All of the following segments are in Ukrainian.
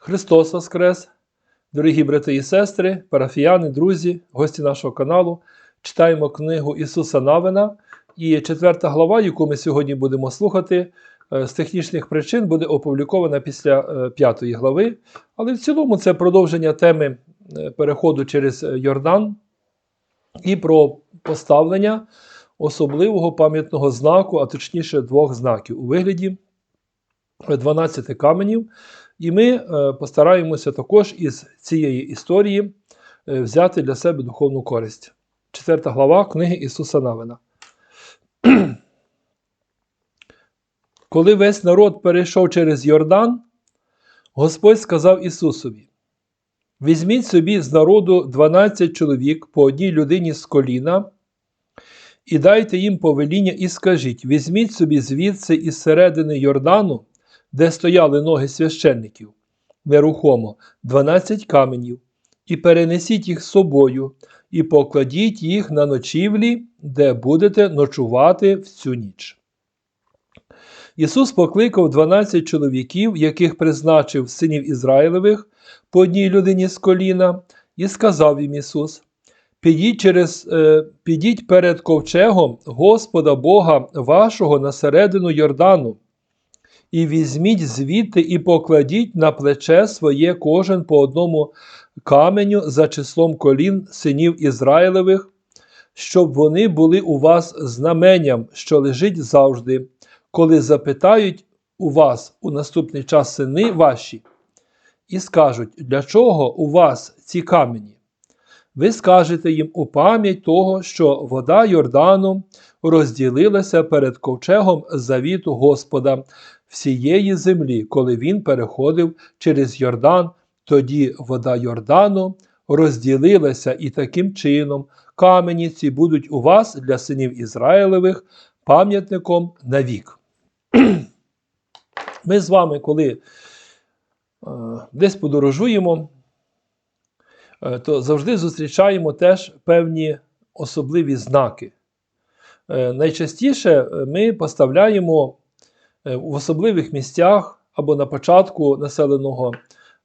Христос Воскрес! Дорогі брати і сестри, парафіяни, друзі, гості нашого каналу. Читаємо книгу Ісуса Навина. І четверта глава, яку ми сьогодні будемо слухати, е, з технічних причин буде опублікована після е, п'ятої глави. Але в цілому це продовження теми е, переходу через Йордан і про поставлення особливого пам'ятного знаку, а точніше двох знаків у вигляді 12 каменів. І ми е, постараємося також із цієї історії е, взяти для себе духовну користь. Четверта глава книги Ісуса Навина. Коли весь народ перейшов через Йордан, Господь сказав Ісусові: Візьміть собі з народу 12 чоловік по одній людині з коліна, і дайте їм повеління, і скажіть: візьміть собі звідси із середини Йордану де стояли ноги священників, нерухомо 12 каменів, і перенесіть їх з собою, і покладіть їх на ночівлі, де будете ночувати в цю ніч. Ісус покликав 12 чоловіків, яких призначив синів Ізраїлевих по одній людині з коліна, і сказав їм Ісус: Підіть через, е, підіть перед ковчегом Господа Бога вашого на середину Йордану і візьміть звідти і покладіть на плече своє кожен по одному каменю за числом колін синів Ізраїлевих, щоб вони були у вас знаменням, що лежить завжди, коли запитають у вас у наступний час сини ваші, і скажуть, для чого у вас ці камені? Ви скажете їм у пам'ять того, що вода Йордану розділилася перед ковчегом завіту Господа всієї землі, коли він переходив через Йордан, тоді вода Йордану розділилася, і таким чином камені ці будуть у вас для синів Ізраїлевих пам'ятником навік. Ми з вами, коли е, десь подорожуємо, е, то завжди зустрічаємо теж певні особливі знаки. Е, найчастіше ми поставляємо в особливих місцях або на початку населеного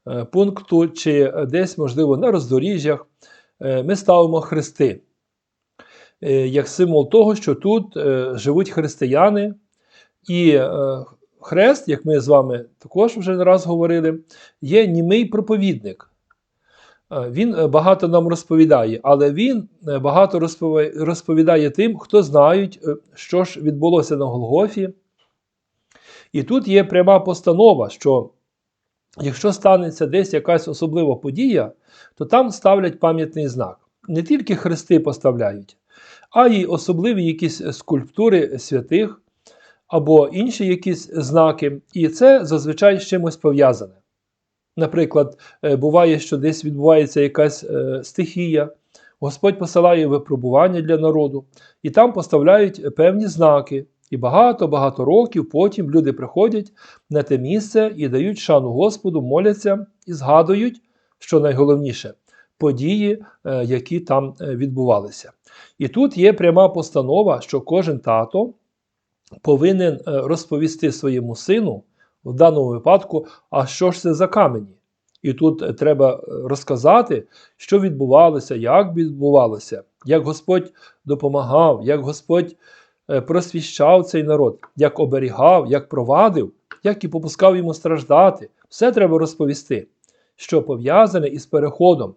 е, пункту, чи десь, можливо, на роздоріжжях, е, ми ставимо хрести як символ того, що тут живуть християни. І хрест, як ми з вами також вже не раз говорили, є німий проповідник. Він багато нам розповідає, але він багато розповідає тим, хто знають, що ж відбулося на Голгофі, і тут є пряма постанова, що якщо станеться десь якась особлива подія, то там ставлять пам'ятний знак. Не тільки хрести поставляють, а й особливі якісь скульптури святих або інші якісь знаки. І це зазвичай з чимось пов'язане. Наприклад, е, буває, що десь відбувається якась е, стихія, Господь посилає випробування для народу, і там поставляють певні знаки. І багато-багато років потім люди приходять на те місце і дають шану Господу, моляться і згадують, що найголовніше, події, е, які там е, відбувалися. І тут є пряма постанова, що кожен тато повинен е, розповісти своєму сину, в даному випадку, а що ж це за камені. І тут треба розказати, що відбувалося, як відбувалося, як Господь допомагав, як Господь просвіщав цей народ, як оберігав, як провадив, як і попускав йому страждати. Все треба розповісти, що пов'язане із переходом.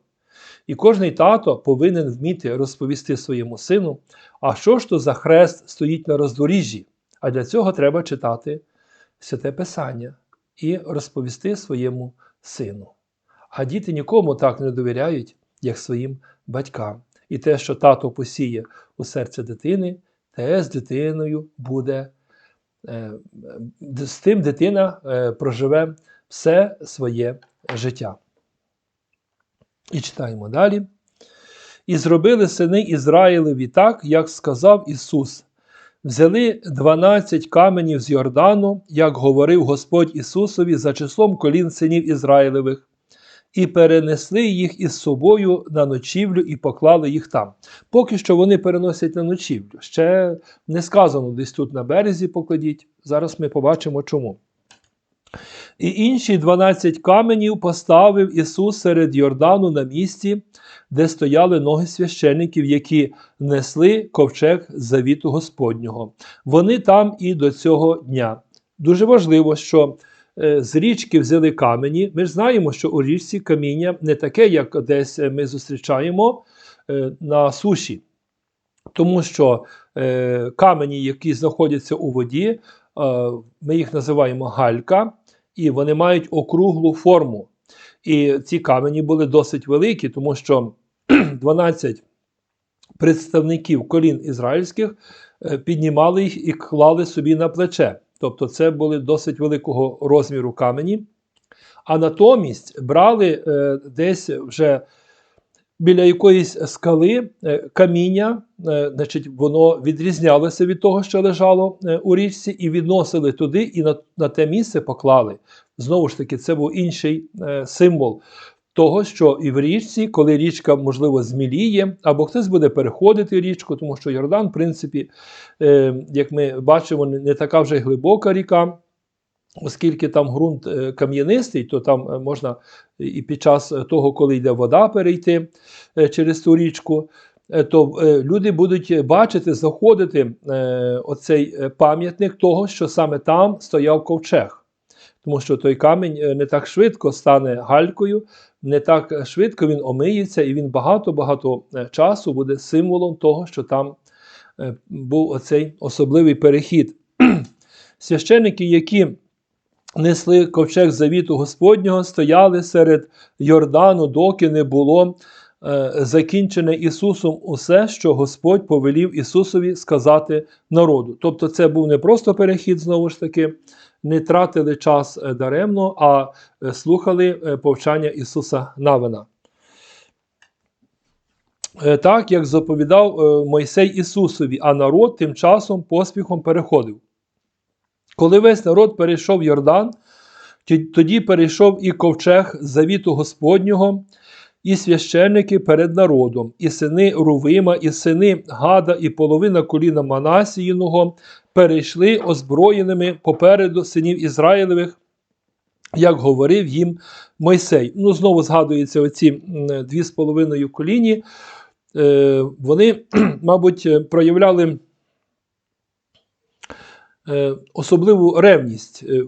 І кожний тато повинен вміти розповісти своєму сину, а що ж то за хрест стоїть на роздоріжжі. А для цього треба читати святе Писання і розповісти своєму сину. А діти нікому так не довіряють, як своїм батькам. І те, що тато посіє у серце дитини, те з дитиною буде, е, з тим дитина е, проживе все своє життя. І читаємо далі. І зробили сини Ізраїлеві так, як сказав Ісус. Взяли 12 каменів з Йордану, як говорив Господь Ісусові за числом колін синів Ізраїлевих, і перенесли їх із собою на ночівлю і поклали їх там. Поки що вони переносять на ночівлю. Ще не сказано десь тут на березі покладіть. Зараз ми побачимо чому. І інші 12 каменів поставив Ісус серед Йордану на місці, де стояли ноги священиків, які несли ковчег завіту Господнього. Вони там і до цього дня. Дуже важливо, що з річки взяли камені. Ми ж знаємо, що у річці каміння не таке, як десь ми зустрічаємо е, на суші. Тому що е, камені, які знаходяться у воді, е, ми їх називаємо галька, і вони мають округлу форму. І ці камені були досить великі, тому що 12 представників колін ізраїльських е, піднімали їх і клали собі на плече. Тобто це були досить великого розміру камені. А натомість брали е, десь вже біля якоїсь скали е, каміння, е, значить, воно відрізнялося від того, що лежало у річці, і відносили туди, і на, на те місце поклали. Знову ж таки, це був інший символ того, що і в річці, коли річка, можливо, зміліє, або хтось буде переходити річку, тому що Йордан, в принципі, е, як ми бачимо, не, така вже глибока ріка. Оскільки там ґрунт е, кам'янистий, то там е, можна і під час того, коли йде вода, перейти е, через ту річку, то люди будуть бачити, заходити оцей пам'ятник того, що саме там стояв ковчег. Тому що той камінь не так швидко стане галькою, не так швидко він омиється, і він багато-багато е, часу буде символом того, що там е, був оцей особливий перехід. Священники, які несли ковчег завіту Господнього, стояли серед Йордану, доки не було закінчене Ісусом усе, що Господь повелів Ісусові сказати народу. Тобто, це був не просто перехід, знову ж таки, не тратили час е, даремно, а е, слухали е, повчання Ісуса Навина. Е, Так, як заповідав е, Мойсей Ісусові, а народ тим часом поспіхом переходив. Коли весь народ перейшов Йордан, тоді перейшов і ковчег завіту Господнього, і священники перед народом, і сини Рувима, і сини Гада, і половина коліна Манасіїного перейшли озброєними попереду синів Ізраїлевих, як говорив їм Мойсей. Ну, знову згадуються оці дві з половиною коліні. Е, Вони, мабуть, проявляли е, особливу ревність е,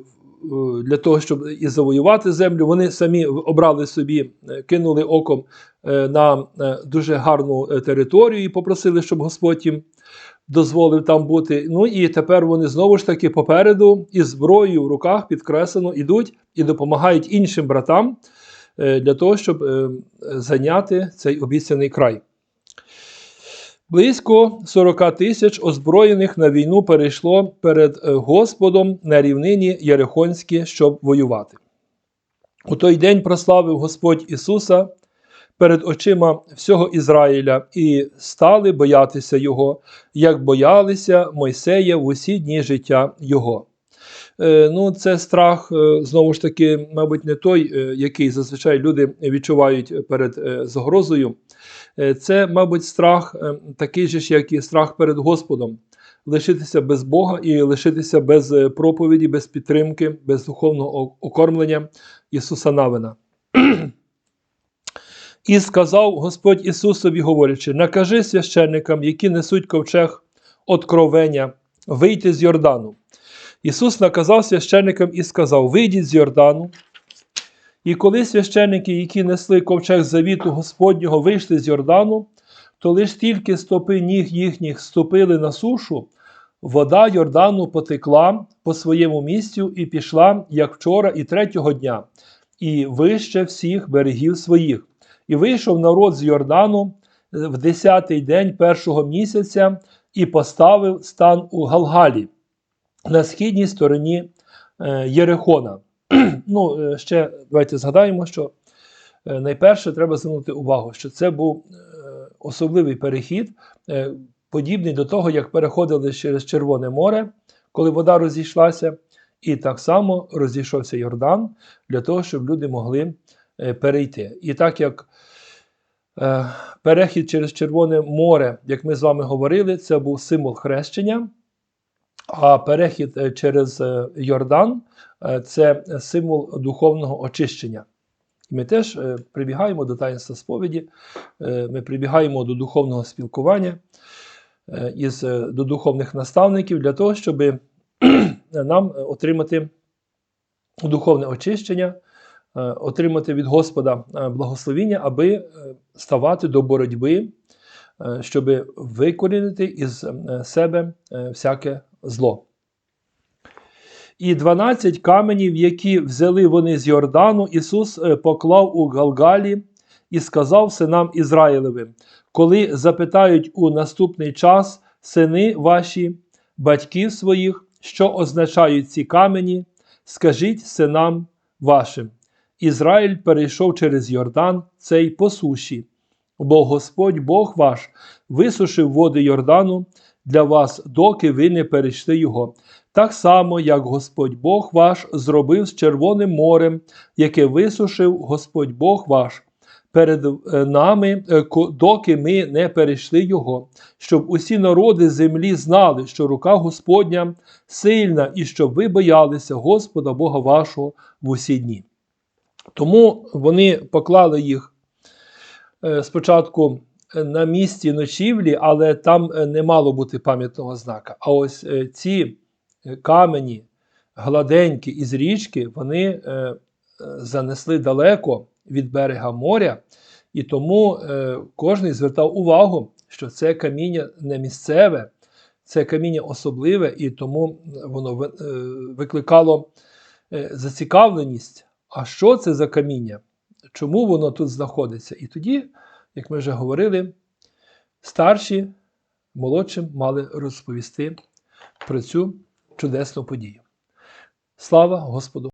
для того, щоб і завоювати землю. Вони самі обрали собі, е, кинули оком е, на е, дуже гарну е, територію і попросили, щоб Господь їм дозволив там бути. Ну і тепер вони знову ж таки попереду із зброєю в руках підкреслено ідуть і допомагають іншим братам е, для того, щоб е, зайняти цей обіцяний край. Близько 40 тисяч озброєних на війну перейшло перед е, Господом на рівнині Єрихонській, щоб воювати. У той день прославив Господь Ісуса перед очима всього Ізраїля і стали боятися Його, як боялися Мойсея в усі дні життя Його. Е, Ну, це страх, е, знову ж таки, мабуть, не той, який зазвичай люди відчувають перед загрозою. Е, Це, мабуть, страх е, такий же ж, як і страх перед Господом. Лишитися без Бога і лишитися без е, проповіді, без підтримки, без духовного окормлення Ісуса Навина. І сказав Господь Ісусові, говорячи: накажи священникам, які несуть ковчег откровення, вийти з Йордану. Ісус наказав священникам і сказав: Вийдіть з Йордану. І коли священники, які несли ковчег завіту Господнього, вийшли з Йордану, то лиш тільки стопи ніг їхніх ступили на сушу, вода Йордану потекла по своєму місцю і пішла, як вчора, і третього дня, і вище всіх берегів своїх. І вийшов народ з Йордану в десятий день першого місяця і поставив стан у Галгалі на східній стороні е, Єрихона. ну, е, ще давайте згадаємо, що е, найперше треба звернути увагу, що це був е, особливий перехід, подібний до того, як переходили через Червоне море, коли вода розійшлася, і так само розійшовся Йордан для того, щоб люди могли перейти. І так як перехід через Червоне море, як ми з вами говорили, це був символ хрещення. А перехід через Йордан це символ духовного очищення. Ми теж е, прибігаємо до таїнства сповіді, е, ми прибігаємо до духовного спілкування е, із, е, до духовних наставників для того, щоб нам е, отримати духовне очищення, е, отримати від Господа е, благословіння, аби е, ставати до боротьби, е, щоб викорінити із е, себе е, всяке зло. І 12 каменів, які взяли вони з Йордану, Ісус е, поклав у Галгалі і сказав синам Ізраїлевим: коли запитають у наступний час сини ваші, батьків своїх, що означають ці камені, скажіть синам вашим. Ізраїль перейшов через Йордан цей по суші, бо Господь Бог ваш висушив води Йордану для вас, доки ви не перейшли його. Так само, як Господь Бог ваш зробив з Червоним морем, яке висушив Господь Бог ваш перед е, нами, е, доки ми не перейшли його, щоб усі народи землі знали, що рука Господня сильна, і щоб ви боялися Господа Бога вашого в усі дні. Тому вони поклали їх е, спочатку на місці ночівлі, але там е, не мало бути пам'ятного знака. А ось е, ці е, камені, гладенькі із річки, вони занесли далеко від берега моря, і тому кожен звертав увагу, що це каміння не місцеве, це каміння особливе, і тому воно викликало зацікавленість. А що це за каміння? Чому воно тут знаходиться? І тоді, як ми вже говорили, старші молодшим мали розповісти про цю чудесну подію. Слава Господу!